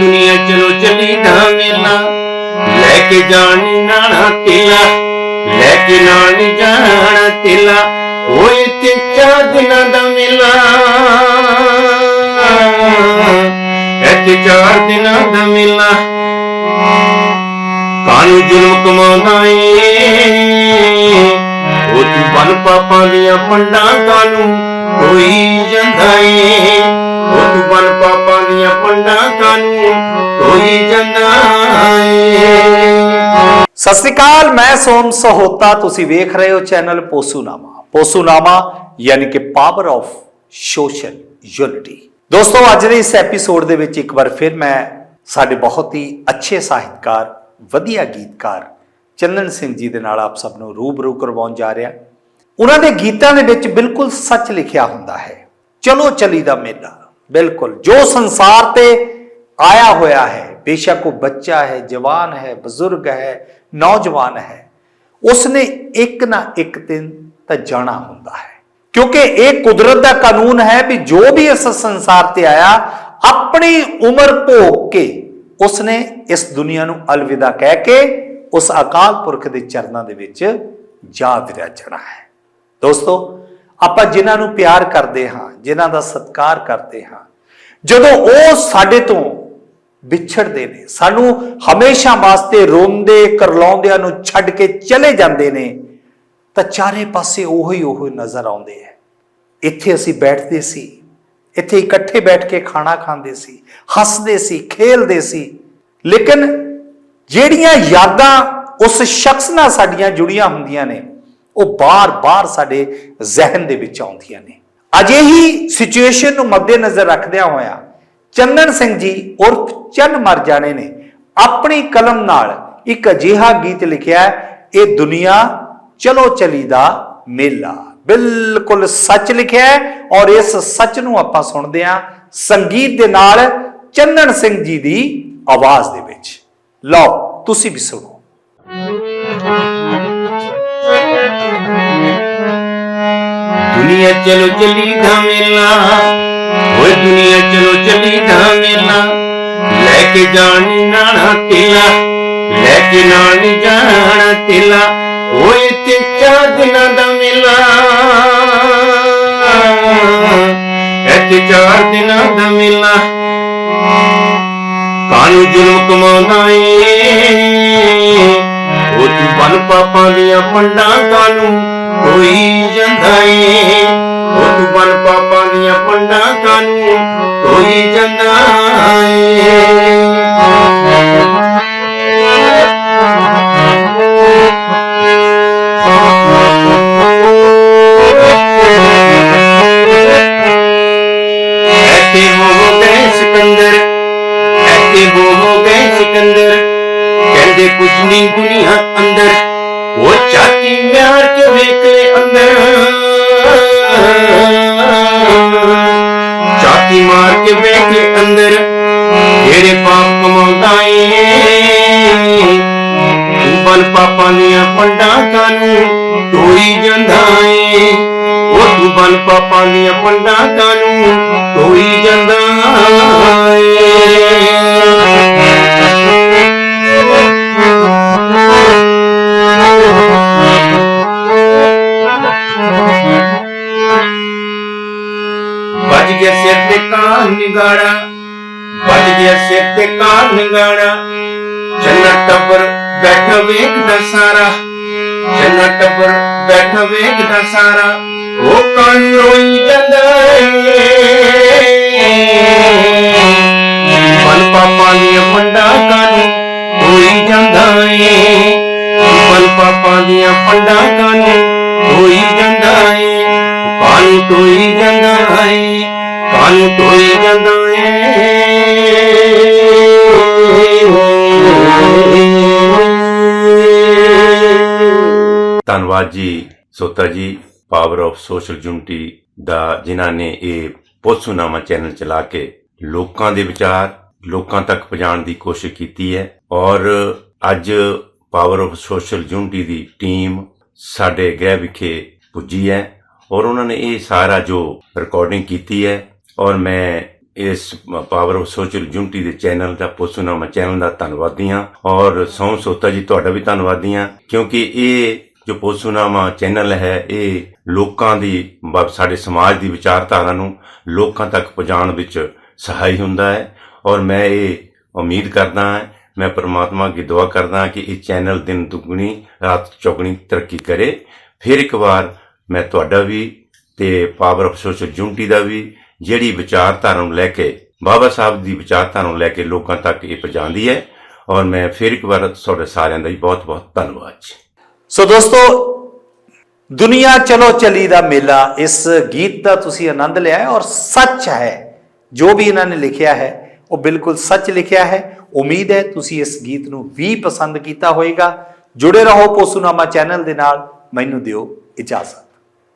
ਦੁਨੀਆ ਚਲੋ ਚਲੀ ਦਾ ਮੇਲਾ। ਲੈ ਕੇ ਜਾਣੀ ਨਾਣਾ ਤੇਲਾ, ਲੈ ਕੇ ਨਾਣੀ ਜਾਣਾ ਤੇਲਾ, ਓਏ ਤੇ ਚਾਰ ਦਿਨਾਂ ਦਾ ਮੇਲਾ। ਇੱਥੇ ਚਾਰ ਦਿਨਾਂ ਦਾ ਮੇਲਾ। ਕਾਨੂੰ ਜ਼ੁਲਮ ਕਮਾਉਣਾ ਏ? ਉਹ ਤੂੰ ਬਨ ਪਾਪਾਂ ਦੀਆਂ ਪੰਡਾਂ ਕਾਨੂੰ ਕੋਈ ਜਾਂਦਾ ਏ? ਬਨ ਪਾਪਾਂ ਦੀਆਂ ਪੰਡਾਂ ਕਾਨੂੰ ਕੋਈ ਜਾਂਦਾ ਏ। ਸਤਿ ਸ੍ਰੀ ਅਕਾਲ, ਮੈਂ ਸੋਮ ਸਹੋਤਾ, ਤੁਸੀਂ ਵੇਖ ਰਹੇ ਹੋ ਚੈਨਲ ਪੋਸੂਨਾਮਾ। ਪੋਸੂਨਾਮਾ ਯਾਨੀ ਕਿ ਪਾਵਰ ਆਫ ਸੋਸ਼ਲ ਯੂਨਿਟੀ ਦੋਸਤੋ, ਅੱਜ ਦੇ ਇਸ ਐਪੀਸੋਡ ਦੇ ਵਿੱਚ ਇੱਕ ਵਾਰ ਫਿਰ ਮੈਂ ਸਾਡੇ ਬਹੁਤ ਹੀ ਅੱਛੇ ਸਾਹਿਤਕਾਰ, ਵਧੀਆ ਗੀਤਕਾਰ ਚੰਦਨ ਸਿੰਘ ਜੀ ਦੇ ਨਾਲ ਆਪ ਸਭ ਨੂੰ ਰੂਬਰੂ ਕਰਵਾਉਣ ਜਾ ਰਿਹਾ। ਉਹਨਾਂ ਦੇ ਗੀਤਾਂ ਦੇ ਵਿੱਚ ਬਿਲਕੁਲ ਸੱਚ ਲਿਖਿਆ ਹੁੰਦਾ ਹੈ। ਚਲੋ ਚਲੀ ਦਾ ਮੇਲਾ। ਬਿਲਕੁਲ, ਜੋ ਸੰਸਾਰ ਤੇ ਆਇਆ ਹੋਇਆ ਹੈ, ਬੇਸ਼ੱਕ ਉਹ ਬੱਚਾ ਹੈ, ਜਵਾਨ ਹੈ, ਬਜ਼ੁਰਗ ਹੈ, ਨੌਜਵਾਨ ਹੈ, ਉਸਨੇ ਇੱਕ ਨਾ ਇੱਕ ਦਿਨ ਤਾਂ ਜਾਣਾ ਹੁੰਦਾ ਹੈ। ਕਿਉਂਕਿ ਇਹ ਕੁਦਰਤ ਦਾ ਕਾਨੂੰਨ ਹੈ ਵੀ ਜੋ ਵੀ ਇਸ ਸੰਸਾਰ ਤੇ ਆਇਆ, ਆਪਣੀ ਉਮਰ ਭੋਗ ਕੇ ਉਸਨੇ ਇਸ ਦੁਨੀਆ ਨੂੰ ਅਲਵਿਦਾ ਕਹਿ ਕੇ ਉਸ ਅਕਾਲ ਪੁਰਖ ਦੇ ਚਰਨਾਂ ਦੇ ਵਿੱਚ ਜਾ ਵਿਰਾਜਣਾ ਹੈ। ਦੋਸਤੋ ਆਪਾਂ ਜਿਨ੍ਹਾਂ ਨੂੰ ਪਿਆਰ ਕਰਦੇ ਹਾਂ, ਜਿਨ੍ਹਾਂ ਦਾ ਸਤਿਕਾਰ ਕਰਦੇ ਹਾਂ, ਜਦੋਂ ਉਹ ਸਾਡੇ ਤੋਂ ਵਿਛੜਦੇ ਨੇ, ਸਾਨੂੰ ਹਮੇਸ਼ਾ ਵਾਸਤੇ ਰੋਂਦੇ, ਕਰਲਾਉਂਦਿਆਂ ਨੂੰ ਛੱਡ ਕੇ ਚਲੇ ਜਾਂਦੇ ਨੇ, ਤਾਂ ਚਾਰੇ ਪਾਸੇ ਉਹੀ ਉਹ ਨਜ਼ਰ ਆਉਂਦੇ ਹੈ। ਇੱਥੇ ਅਸੀਂ ਬੈਠਦੇ ਸੀ, ਇੱਥੇ ਇਕੱਠੇ ਬੈਠ ਕੇ ਖਾਣਾ ਖਾਂਦੇ ਸੀ, ਹੱਸਦੇ ਸੀ, ਖੇਲਦੇ ਸੀ, ਲੇਕਿਨ ਜਿਹੜੀਆਂ ਯਾਦਾਂ ਉਸ ਸ਼ਖਸ ਨਾਲ ਸਾਡੀਆਂ ਜੁੜੀਆਂ ਹੁੰਦੀਆਂ ਨੇ ਉਹ ਬਾਰ-ਬਾਰ ਸਾਡੇ ਜ਼ਿਹਨ ਦੇ ਵਿੱਚ ਆਉਂਦੀਆਂ ਨੇ। ਅਜਿਹੀ ਸਿਚੁਏਸ਼ਨ ਨੂੰ ਮੱਦੇਨਜ਼ਰ ਰੱਖਦਿਆਂ ਹੋਇਆ ਚੰਦਨ ਸਿੰਘ ਜੀ ਉਰਫ ਚੰਨ ਮਰ ਜਾਣੇ ਨੇ। ਆਪਣੀ ਕਲਮ ਨਾਲ ਇੱਕ ਅਜਿਹਾ ਗੀਤ ਲਿਖਿਆ ਇਹ ਦੁਨੀਆ ਚਲੋ ਚਲੀ ਦਾ ਮੇਲਾ। ਬਿਲਕੁਲ ਸੱਚ ਲਿਖਿਆ ਔਰ ਇਸ ਸੱਚ ਨੂੰ ਆਪਾਂ ਸੁਣਦੇ ਹਾਂ ਸੰਗੀਤ ਦੇ ਨਾਲ ਚੰਦਨ ਸਿੰਘ ਜੀ ਦੀ ਆਵਾਜ਼ ਦੇ ਵਿੱਚ। ਲਓ, ਤੁਸੀਂ ਵੀ ਸੁਣੋ। ਦੁਨੀਆ ਚਲੋ ਚਲੀ ਦਾ ਮੇਲਾ। ਓਏ ਦੁਨੀਆ ਚਲੋ ਚੱਲੀ ਦਾ ਮੇਲਾ। ਲੈ ਕੇ ਜਾਣੀ ਨਾਣਾ ਤੇਲਾ, ਲੈ ਕੇ ਨਾਣੀ ਜਾਣਾ ਤੇਲਾ। ਓਏ ਤੇ ਚਾਰ ਦਿਨਾਂ ਦਾ ਮੇਲਾ। ਇੱਥੇ ਚਾਰ ਦਿਨਾਂ ਦਾ ਮੇਲਾ। ਕਾਨੂੰ ਜ਼ੁਲਮ ਕਮਾਉਂਦਾ ਏ? ਉਹ ਤੂੰ ਬਨ ਪਾਪਾਂ ਦੀਆਂ ਪੰਡਾਂ ਕਾਨੂੰ ਕੋਈ ਜਾਂਦਾ ਏ ਬਨ ਪਾਪਾਂ ਦੀਆਂ ਪੰਡਾਂ ਕਾਨੂੰ ਕੋਈ ਜਾਂਦਾ ਸਿਕੰਦਰ ਕਹਿੰਦੇ ਕੁਝ ਨਹੀਂ ਦੁਨੀਆ ਦੀਆਂ ਪੰਡਾਂ ਜਾਂਦਾ ਵੱਜ ਗਿਆ ਸਿਰ ਤੇ ਕਾਨ ਨਿਗਾੜਾ, ਵੱਜ ਗਿਆ ਸਿਰ ਤੇ ਕਾਨ ਨਿਗਾੜਾ। ਚੰਨਾ ਟੱਬਰ ਬੈਠਾ ਵੇਖਦਾ ਸਾਰਾ ਚੰਨਾ ਟੱਬਰ ਬੈਠਾ ਵੇਖਦਾ ਸਾਰਾ। ਉਹ ਕਾਨ ਰੋਈ ਜਾਂਦਾ ਮਨ ਪਾਪਾ ਦੀਆਂ ਪੰਡਾਂ ਕਾਨੂੰ ਹੋਈ ਜਾਂਦਾ ਏ। ਮਨ ਪਾਪਾ ਦੀਆਂ ਪੰਡਾਂ ਕਾਨੂੰ ਹੋਈ ਜਾਂਦਾ ਏ। ਕਾਨੂੰ ਤੋਈ ਜਾਂਦਾ ਏ। ਕਾਨੂੰ ਤੋਈ ਜਾਂਦਾ ਧੰਨਵਾਦ ਜੀ ਸੋਤਾ ਜੀ ਪਾਵਰ ਆਫ ਸੋਸ਼ਲ ਯੂਨਿਟੀ ਦਾ, ਜਿਨ੍ਹਾਂ ਨੇ ਇਹ ਪੋਸੂਨਾਮਾ ਚੈਨਲ ਚਲਾ ਕੇ ਲੋਕਾਂ ਦੇ ਵਿਚਾਰ, ਲੋਕਾਂ ਤੱਕ ਪਹੁੰਚਾਉਣ ਦੀ ਕੋਸ਼ਿਸ਼ ਕੀਤੀ ਹੈ। ਔਰ ਅੱਜ ਪਾਵਰ ਆਫ ਸੋਸ਼ਲ ਯੂਨਿਟੀ ਦੀ ਟੀਮ ਸਾਡੇ ਗ੍ਰਹਿ ਵਿਖੇ ਪੁੱਜੀ ਹੈ ਔਰ ਉਹਨਾਂ ਨੇ ਇਹ ਸਾਰਾ ਜੋ ਰਿਕਾਰਡਿੰਗ ਕੀਤੀ ਹੈ ਔਰ ਮੈਂ ਇਸ ਪਾਵਰ ਆਫ ਸੋਸ਼ਲ ਯੂਨਿਟੀ ਦੇ ਚੈਨਲ ਦਾ ਪੋਸੂਨਾਮਾ ਚੈਨਲ ਦਾ ਧੰਨਵਾਦੀ ਹਾਂ। ਔਰ ਸੌਂ ਸੋਤਾ ਜੀ, ਤੁਹਾਡਾ ਵੀ ਧੰਨਵਾਦੀ ਹਾਂ ਕਿਉਂਕਿ ਇਹ ਜੋ ਪੋਸੂਨਾਮਾ ਚੈਨਲ ਹੈ, ਇਹ ਲੋਕਾਂ ਦੀ ਸਾਡੇ ਸਮਾਜ ਦੀ ਵਿਚਾਰਧਾਰਾ ਨੂੰ ਲੋਕਾਂ ਤੱਕ ਪਹੁੰਚਾਉਣ ਵਿੱਚ ਸਹਾਈ ਹੁੰਦਾ ਹੈ। ਔਰ ਮੈਂ ਇਹ ਉਮੀਦ ਕਰਦਾ ਹਾਂ, ਮੈਂ ਪਰਮਾਤਮਾ ਅੱਗੇ ਦੁਆ ਕਰਦਾ ਹਾਂ ਕਿ ਇਹ ਚੈਨਲ ਦਿਨ ਦੁਗਣੀ, ਰਾਤ ਚੌਗਣੀ ਤਰੱਕੀ ਕਰੇ। ਫਿਰ ਇੱਕ ਵਾਰ ਮੈਂ ਤੁਹਾਡਾ ਵੀ ਤੇ ਪਾਵਰ ਆਫ ਸੋਸ਼ਲ ਯੂਨਿਟੀ ਦਾ ਵੀ ਜਿਹੜੀ ਵਿਚਾਰਧਾਰਾ ਨੂੰ ਲੈ ਕੇ, ਬਾਬਾ ਸਾਹਿਬ ਦੀ ਵਿਚਾਰਧਾਰਾ ਨੂੰ ਲੈ ਕੇ ਲੋਕਾਂ ਤੱਕ ਇਹ ਪਹੁੰਚਾਉਂਦੀ ਹੈ। ਔਰ ਮੈਂ ਫਿਰ ਇੱਕ ਵਾਰ ਤੁਹਾਡੇ ਸਾਰਿਆਂ ਦਾ ਬਹੁਤ ਬਹੁਤ ਧੰਨਵਾਦ ਜੀ। ਸੋ ਦੋਸਤੋ, ਦੁਨੀਆ ਚਲੋ ਚਲੀ ਦਾ ਮੇਲਾ, ਇਸ ਗੀਤ ਦਾ ਤੁਸੀਂ ਆਨੰਦ ਲਿਆ ਹੈ ਔਰ ਸੱਚ ਹੈ, ਜੋ ਵੀ ਇਹਨਾਂ ਨੇ ਲਿਖਿਆ ਹੈ, ਉਹ ਬਿਲਕੁਲ ਸੱਚ ਲਿਖਿਆ ਹੈ। ਉਮੀਦ ਹੈ ਤੁਸੀਂ ਇਸ ਗੀਤ ਨੂੰ ਵੀ ਪਸੰਦ ਕੀਤਾ ਹੋਵੇਗਾ ਜੁੜੇ ਰਹੋ ਪੋਸੂਨਾਮਾ ਚੈਨਲ ਦੇ ਨਾਲ, ਮੈਨੂੰ ਦਿਓ ਇਜਾਜ਼ਤ।